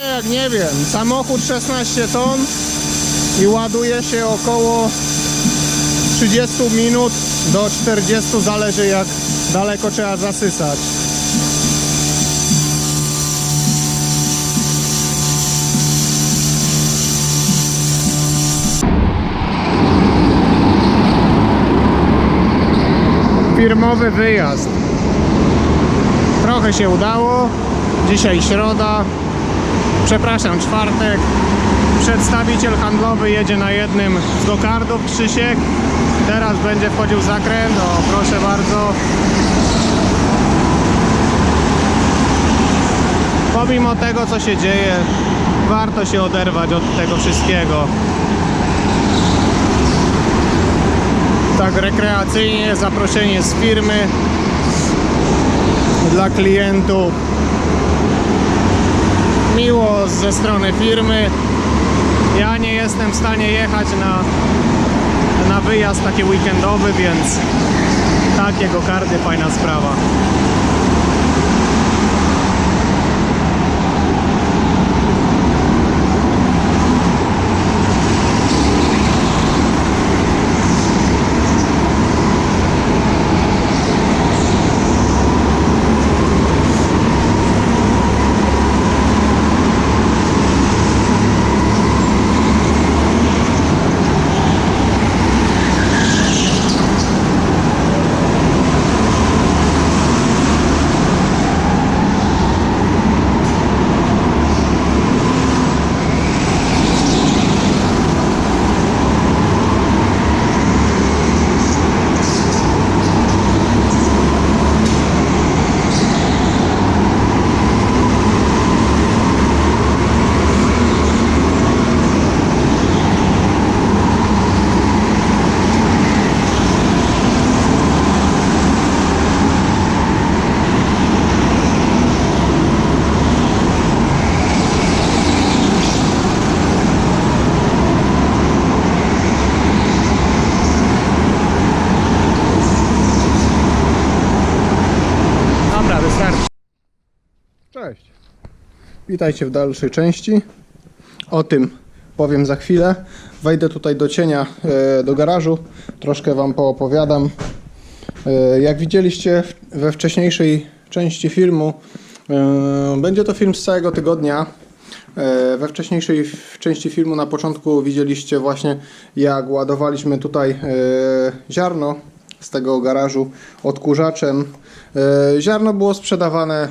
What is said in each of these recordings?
jak nie wiem, samochód 16 ton i ładuje się około 30 minut do 40, zależy jak daleko trzeba zasysać. Firmowy wyjazd. Trochę się udało. Dzisiaj środa. Przepraszam, czwartek. Przedstawiciel handlowy jedzie na jednym z gokardów, Krzysiek. Teraz będzie wchodził zakręt. O, proszę bardzo. Pomimo tego, co się dzieje, warto się oderwać od tego wszystkiego. Tak rekreacyjnie, zaproszenie z firmy dla klientów. Miło ze strony firmy. Ja nie jestem w stanie jechać na, na wyjazd taki weekendowy, więc takiego kardy fajna sprawa. Cześć. Witajcie w dalszej części. O tym powiem za chwilę. Wejdę tutaj do cienia, e, do garażu. Troszkę Wam poopowiadam. E, Jak widzieliście we wcześniejszej części filmu, e, będzie to film z całego tygodnia. We wcześniejszej części filmu na początku widzieliście właśnie jak ładowaliśmy tutaj ziarno z tego garażu odkurzaczem. Ziarno było sprzedawane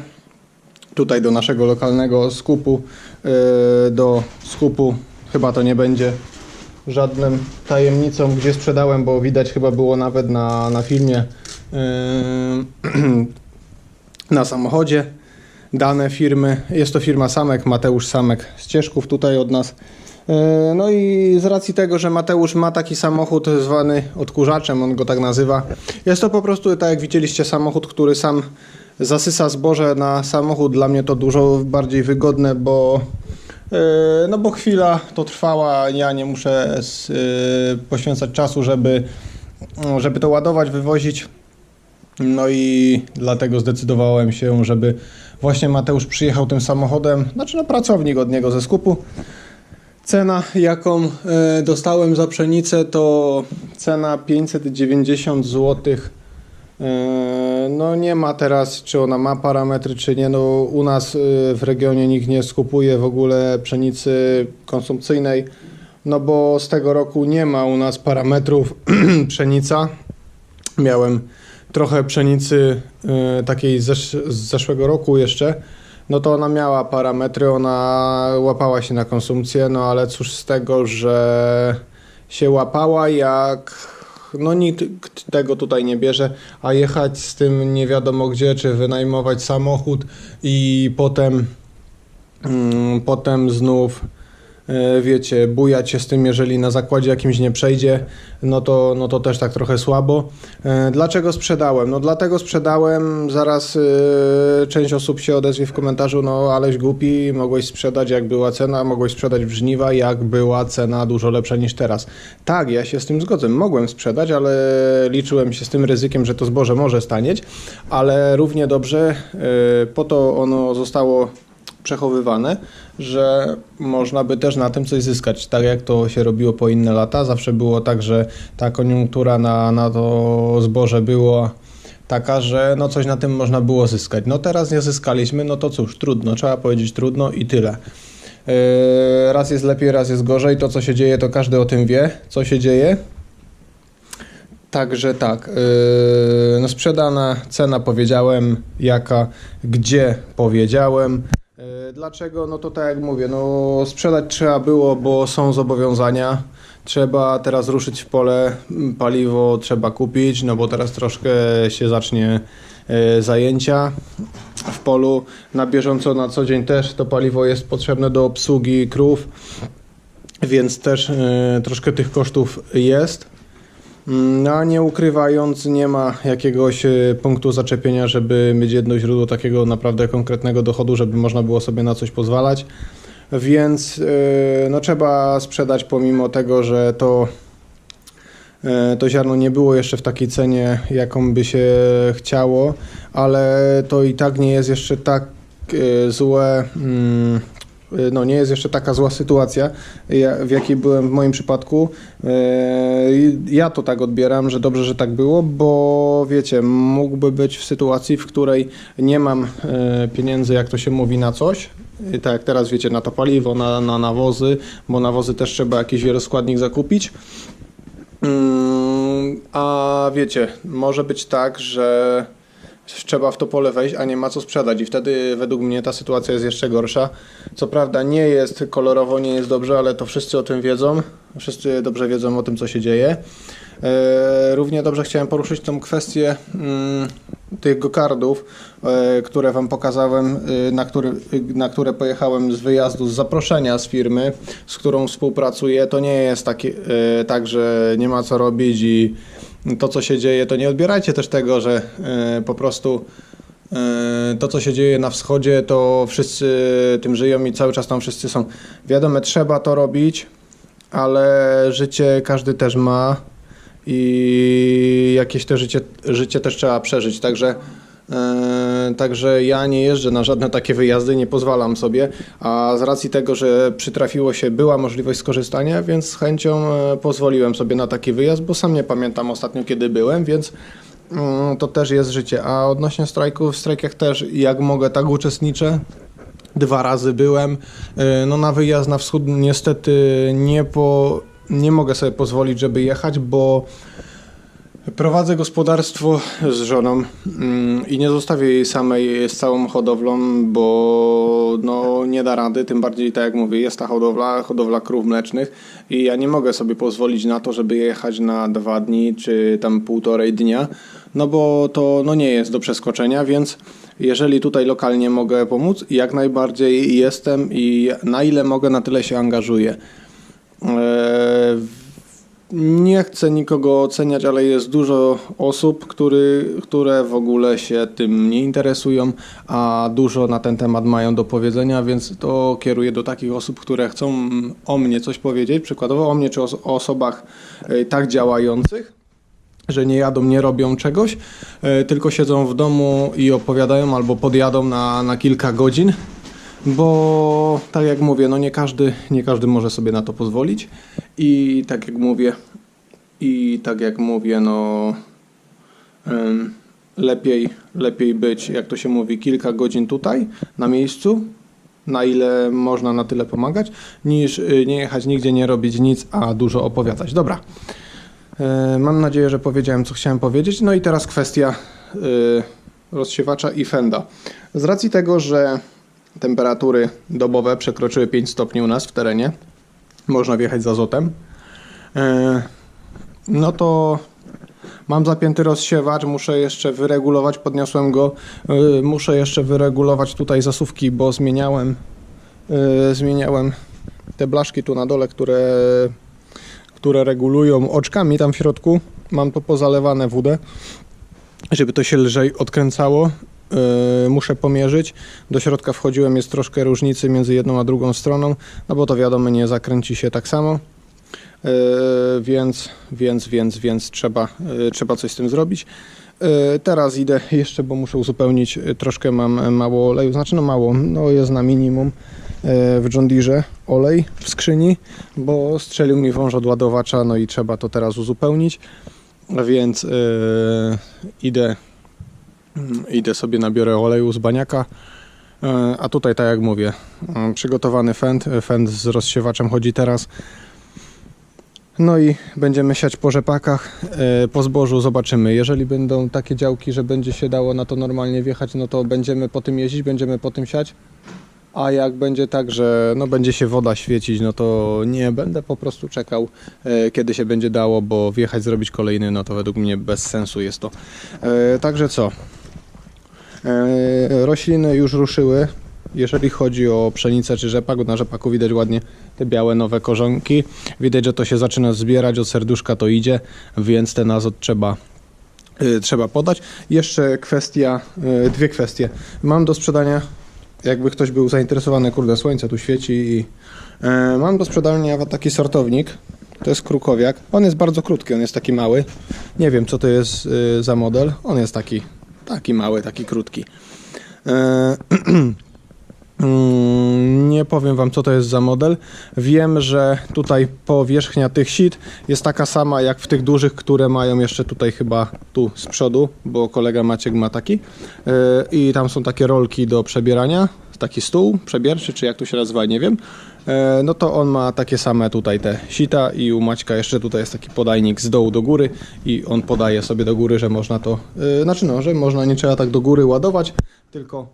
tutaj do naszego lokalnego skupu, e, do skupu chyba to nie będzie żadnym tajemnicą, gdzie sprzedałem, bo widać chyba było nawet na, na filmie e, na samochodzie dane firmy. Jest to firma Samek, Mateusz Samek z Cieszków tutaj od nas. E, No i z racji tego, że Mateusz ma taki samochód zwany odkurzaczem, on go tak nazywa. Jest to po prostu, tak jak widzieliście, samochód, który sam zasysa zboże na samochód. Dla mnie to dużo bardziej wygodne, bo e, no bo chwila to trwała, ja nie muszę e, poświęcać czasu, żeby, żeby to ładować, wywozić. No i dlatego zdecydowałem się, żeby właśnie Mateusz przyjechał tym samochodem, znaczy no pracownik od niego ze skupu. Cena, jaką e, dostałem za pszenicę, to cena 590 zł. No nie ma teraz, czy ona ma parametry, czy nie. No u nas e, w regionie nikt nie skupuje w ogóle pszenicy konsumpcyjnej, no bo z tego roku nie ma u nas parametrów pszenica. Miałem trochę pszenicy y, takiej z zeszłego roku jeszcze, no to ona miała parametry, ona łapała się na konsumpcję, no ale cóż z tego, że się łapała, jak no nikt tego tutaj nie bierze, a jechać z tym nie wiadomo gdzie, czy wynajmować samochód i potem, mm, potem znów wiecie, bujać się z tym, jeżeli na zakładzie jakimś nie przejdzie, no to, no to też tak trochę słabo. E, Dlaczego sprzedałem? No dlatego sprzedałem, zaraz e, część osób się odezwie w komentarzu, no aleś głupi, mogłeś sprzedać jak była cena, mogłeś sprzedać w żniwa, jak była cena dużo lepsza niż teraz. Tak, ja się z tym zgodzę, mogłem sprzedać, ale liczyłem się z tym ryzykiem, że to zboże może stanieć, ale równie dobrze e, po to ono zostało przechowywane, że można by też na tym coś zyskać. Tak jak to się robiło po inne lata, zawsze było tak, że ta koniunktura na, na to zboże była taka, że no coś na tym można było zyskać. No teraz nie zyskaliśmy, no to cóż, trudno, trzeba powiedzieć trudno i tyle. Yy, raz jest lepiej, raz jest gorzej. To, co się dzieje, to każdy o tym wie, co się dzieje. Także tak, yy, no sprzedana cena powiedziałem, jaka, gdzie powiedziałem. Yy, Dlaczego? No to tak jak mówię, no sprzedać trzeba było, bo są zobowiązania. Trzeba teraz ruszyć w pole, m, paliwo trzeba kupić, no bo teraz troszkę się zacznie yy, zajęcia w polu. Na bieżąco, na co dzień też to paliwo jest potrzebne do obsługi krów, więc też yy, troszkę tych kosztów jest. No, nie ukrywając, nie ma jakiegoś e, punktu zaczepienia, żeby mieć jedno źródło takiego naprawdę konkretnego dochodu, żeby można było sobie na coś pozwalać. Więc e, no, trzeba sprzedać, pomimo tego, że to, e, to ziarno nie było jeszcze w takiej cenie, jaką by się chciało, ale to i tak nie jest jeszcze tak złe. mm, e, No, nie jest jeszcze taka zła sytuacja, ja- w jakiej byłem w moim przypadku. I Ja to tak odbieram, że dobrze, że tak było, bo wiecie, mógłby być w sytuacji, w której nie mam e, pieniędzy, jak to się mówi, na coś. Tak jak teraz wiecie, na to paliwo, na, na nawozy, bo nawozy też trzeba jakiś wieloskładnik zakupić. Mm, A wiecie, może być tak, że trzeba w to pole wejść, a nie ma co sprzedać i wtedy według mnie ta sytuacja jest jeszcze gorsza. Co prawda nie jest kolorowo, nie jest dobrze, ale to wszyscy o tym wiedzą. Wszyscy dobrze wiedzą o tym, co się dzieje. E, Równie dobrze chciałem poruszyć tą kwestię mm, tych gokardów, e, które Wam pokazałem, e, na, na które pojechałem z wyjazdu z zaproszenia z firmy, z którą współpracuję. To nie jest taki, tak, że nie ma co robić i to, co się dzieje, to nie odbierajcie też tego, że e, po prostu e, to, co się dzieje na wschodzie, to wszyscy tym żyją i cały czas tam wszyscy są. Wiadomo, trzeba to robić, ale życie każdy też ma i jakieś to życie, życie też trzeba przeżyć. Także, także ja nie jeżdżę na żadne takie wyjazdy, nie pozwalam sobie, a z racji tego, że przytrafiło się, była możliwość skorzystania, więc z chęcią e, pozwoliłem sobie na taki wyjazd, bo sam nie pamiętam ostatnio kiedy byłem, więc mm, to też jest życie. A odnośnie strajków, w strajkach też jak mogę, tak uczestniczę. Dwa razy byłem. E, No na wyjazd na wschód niestety nie, po, nie mogę sobie pozwolić, żeby jechać, bo prowadzę gospodarstwo z żoną mm, i nie zostawię jej samej z całą hodowlą, bo no, nie da rady, tym bardziej tak jak mówię, jest ta hodowla, hodowla krów mlecznych i ja nie mogę sobie pozwolić na to, żeby jechać na dwa dni czy tam półtorej dnia, no bo to no, nie jest do przeskoczenia, więc jeżeli tutaj lokalnie mogę pomóc, jak najbardziej jestem i na ile mogę, na tyle się angażuję. Eee, nie chcę nikogo oceniać, ale jest dużo osób, który, które w ogóle się tym nie interesują, a dużo na ten temat mają do powiedzenia, więc to kieruję do takich osób, które chcą o mnie coś powiedzieć, przykładowo o mnie czy o o osobach e, tak działających że nie jadą, nie robią czegoś, e, tylko siedzą w domu i opowiadają albo podjadą na, na kilka godzin, bo tak jak mówię, no nie każdy, nie każdy może sobie na to pozwolić i tak jak mówię, i tak jak mówię, no lepiej, lepiej być, jak to się mówi, kilka godzin tutaj na miejscu, na ile można, na tyle pomagać, niż y, nie jechać nigdzie, nie robić nic, a dużo opowiadać. Dobra. E, Mam nadzieję, że powiedziałem, co chciałem powiedzieć. No i teraz kwestia y, rozsiewacza i fenda. Z racji tego, że temperatury dobowe przekroczyły 5 stopni u nas w terenie, można wjechać z azotem, e, no to mam zapięty rozsiewacz, muszę jeszcze wyregulować, podniosłem go, y, muszę jeszcze wyregulować tutaj zasuwki, bo zmieniałem, y, zmieniałem te blaszki tu na dole, które które regulują oczkami tam w środku. Mam to pozalewane wódę, żeby to się lżej odkręcało. Yy, muszę pomierzyć. Do środka wchodziłem, jest troszkę różnicy między jedną a drugą stroną, no bo to wiadomo, nie zakręci się tak samo. Yy, więc, więc, więc, więc trzeba, yy, trzeba coś z tym zrobić. Teraz idę jeszcze, bo muszę uzupełnić, troszkę mam mało oleju, znaczy no mało, no jest na minimum w John Deere olej w skrzyni, bo strzelił mi wąż od ładowacza, no i trzeba to teraz uzupełnić, więc idę, idę sobie nabiorę oleju z baniaka, E, a tutaj tak jak mówię, mm, przygotowany fend, fend z rozsiewaczem chodzi teraz, no i będziemy siać po rzepakach, e, po zbożu zobaczymy. Jeżeli będą takie działki, że będzie się dało na to normalnie wjechać, no to będziemy po tym jeździć, będziemy po tym siać. A jak będzie tak, że no będzie się woda świecić, no to nie będę po prostu czekał, e, kiedy się będzie dało, bo wjechać, zrobić kolejny, no to według mnie bez sensu jest to. Także co? E, Rośliny już ruszyły. Jeżeli chodzi o pszenicę czy rzepak, na rzepaku widać ładnie te białe nowe korzonki. Widać, że to się zaczyna zbierać, od serduszka to idzie, więc ten azot trzeba, y, trzeba podać. Jeszcze kwestia, y, dwie kwestie. Mam do sprzedania, jakby ktoś był zainteresowany, kurde, słońce tu świeci i e, mam do sprzedania taki sortownik. To jest krukowiak. On jest bardzo krótki, on jest taki mały. Nie wiem, co to jest za model. On jest taki, taki mały, taki krótki. E, Mm, Nie powiem Wam, co to jest za model. Wiem, że tutaj powierzchnia tych sit jest taka sama jak w tych dużych, które mają jeszcze tutaj chyba tu z przodu, bo kolega Maciek ma taki. Yy, I tam są takie rolki do przebierania, taki stół przebierczy, czy jak to się nazywa, nie wiem. Yy, No to on ma takie same tutaj te sita i u Maćka jeszcze tutaj jest taki podajnik z dołu do góry i on podaje sobie do góry, że można to, yy, znaczy no, że można, nie trzeba tak do góry ładować, tylko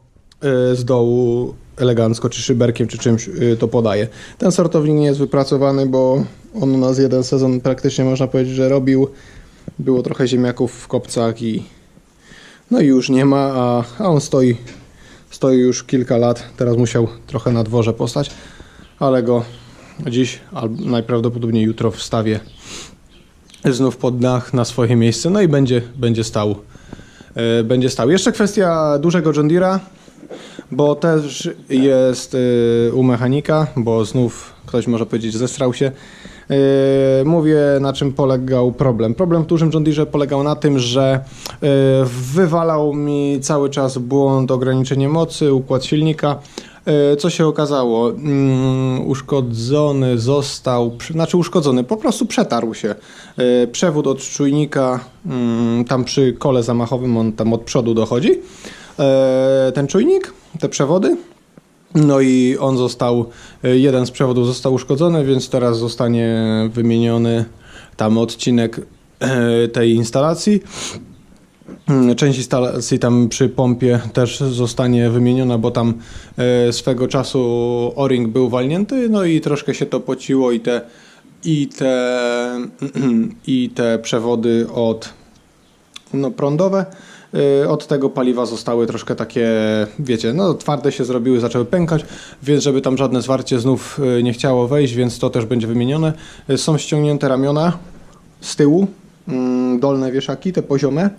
y, z dołu elegancko, czy szyberkiem, czy czymś to podaje. Ten sortownik nie jest wypracowany, bo on u nas jeden sezon praktycznie można powiedzieć, że robił. Było trochę ziemniaków w kopcach i no już nie ma, a, a on stoi, stoi już kilka lat. Teraz musiał trochę na dworze postać, ale go dziś, albo najprawdopodobniej jutro wstawię znów pod dach na swoje miejsce, no i będzie, będzie stał. y, Będzie stał. Jeszcze kwestia dużego John Deere'a bo też jest y, u mechanika, bo znów ktoś może powiedzieć, zestrał się. Y, Mówię, na czym polegał problem. Problem w dużym John Deere polegał na tym, że wywalał mi cały czas błąd ograniczenie mocy, układ silnika. Y, Co się okazało? Mm, Uszkodzony został, znaczy uszkodzony, po prostu przetarł się. Y, Przewód od czujnika, mm, tam przy kole zamachowym, on tam od przodu dochodzi e, ten czujnik, te przewody. No i on został, e, jeden z przewodów został uszkodzony, więc teraz zostanie wymieniony tam odcinek e, tej instalacji. Mm, Część instalacji tam przy pompie też zostanie wymieniona, bo tam e, swego czasu o-ring był walnięty, no i troszkę się to pociło i te, i te, i te przewody od no, prądowe. y, Od tego paliwa zostały troszkę takie, wiecie, no twarde się zrobiły, zaczęły pękać, więc żeby tam żadne zwarcie znów y, nie chciało wejść, więc to też będzie wymienione. Są ściągnięte ramiona z tyłu, mm, dolne wieszaki, te poziome,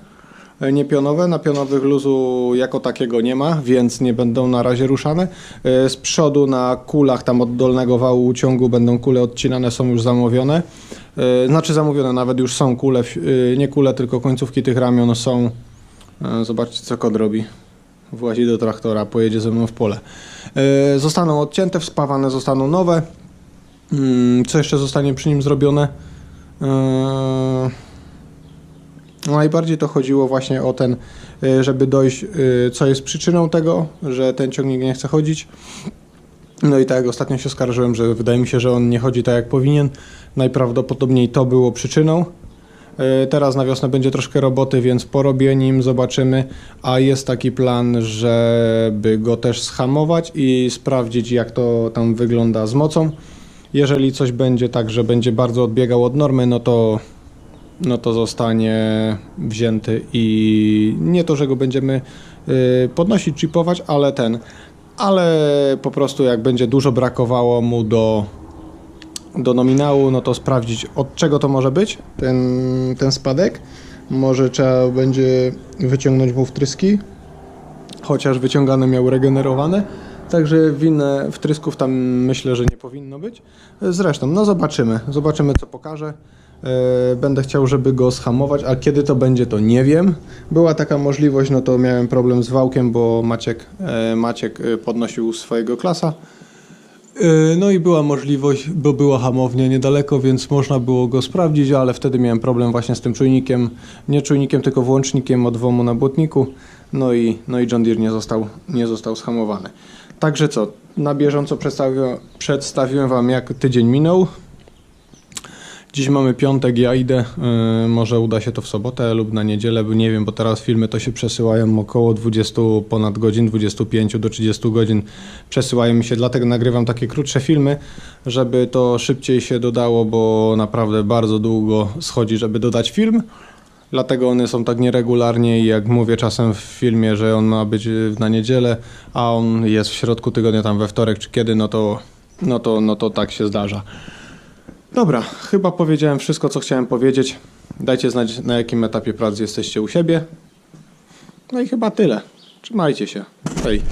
niepionowe. Na pionowych luzu jako takiego nie ma, więc nie będą na razie ruszane. Y, Z przodu na kulach tam od dolnego wału ciągu będą kule odcinane, są już zamówione. Y, Znaczy zamówione, nawet już są kule, y, nie kule, tylko końcówki tych ramion są. Zobaczcie co kod robi. Włazi do traktora, pojedzie ze mną w pole. Zostaną odcięte, wspawane zostaną nowe. Mm, Co jeszcze zostanie przy nim zrobione? Y, no Najbardziej to chodziło właśnie o ten, y, żeby dojść, y, co jest przyczyną tego, że ten ciągnik nie chce chodzić. No i tak ostatnio się skarżyłem, że wydaje mi się, że on nie chodzi tak jak powinien. Najprawdopodobniej to było przyczyną. E, Teraz na wiosnę będzie troszkę roboty, więc porobię nim, zobaczymy. A jest taki plan, żeby go też schamować i sprawdzić, jak to tam wygląda z mocą. Jeżeli coś będzie tak, że będzie bardzo odbiegał od normy, no to, no to zostanie wzięty i nie to, że go będziemy y, podnosić, chipować, ale ten, ale po prostu jak będzie dużo brakowało mu do, do nominału, no to sprawdzić od czego to może być, ten, ten spadek. Może trzeba będzie wyciągnąć mu wtryski, chociaż wyciągane miał regenerowane. Także winne wtrysków tam myślę, że nie powinno być. Zresztą, no zobaczymy. Zobaczymy, co pokaże. E, Będę chciał, żeby go schamować, a kiedy to będzie, to nie wiem. Była taka możliwość, no to miałem problem z wałkiem, bo Maciek, e, Maciek e, podnosił swojego klasa. No i była możliwość, bo była hamownia niedaleko, więc można było go sprawdzić, ale wtedy miałem problem właśnie z tym czujnikiem, nie czujnikiem, tylko włącznikiem od WOMu na błotniku. No i, no i John Deere nie został, nie został shamowany. Także co, na bieżąco przedstawiłem Wam jak tydzień minął. Dziś mamy piątek, ja idę. Yy, może uda się to w sobotę lub na niedzielę, bo nie wiem, bo teraz filmy to się przesyłają około 20 ponad godzin, 25 do 30 godzin przesyłają mi się, dlatego nagrywam takie krótsze filmy, żeby to szybciej się dodało, bo naprawdę bardzo długo schodzi, żeby dodać film. Dlatego one są tak nieregularnie i jak mówię czasem w filmie, że on ma być y, na niedzielę, a on jest w środku tygodnia, tam we wtorek czy kiedy, no to, no to, no to tak się zdarza. Dobra, chyba powiedziałem wszystko, co chciałem powiedzieć. Dajcie znać, na jakim etapie pracy jesteście u siebie. No i chyba tyle. Trzymajcie się. Hej.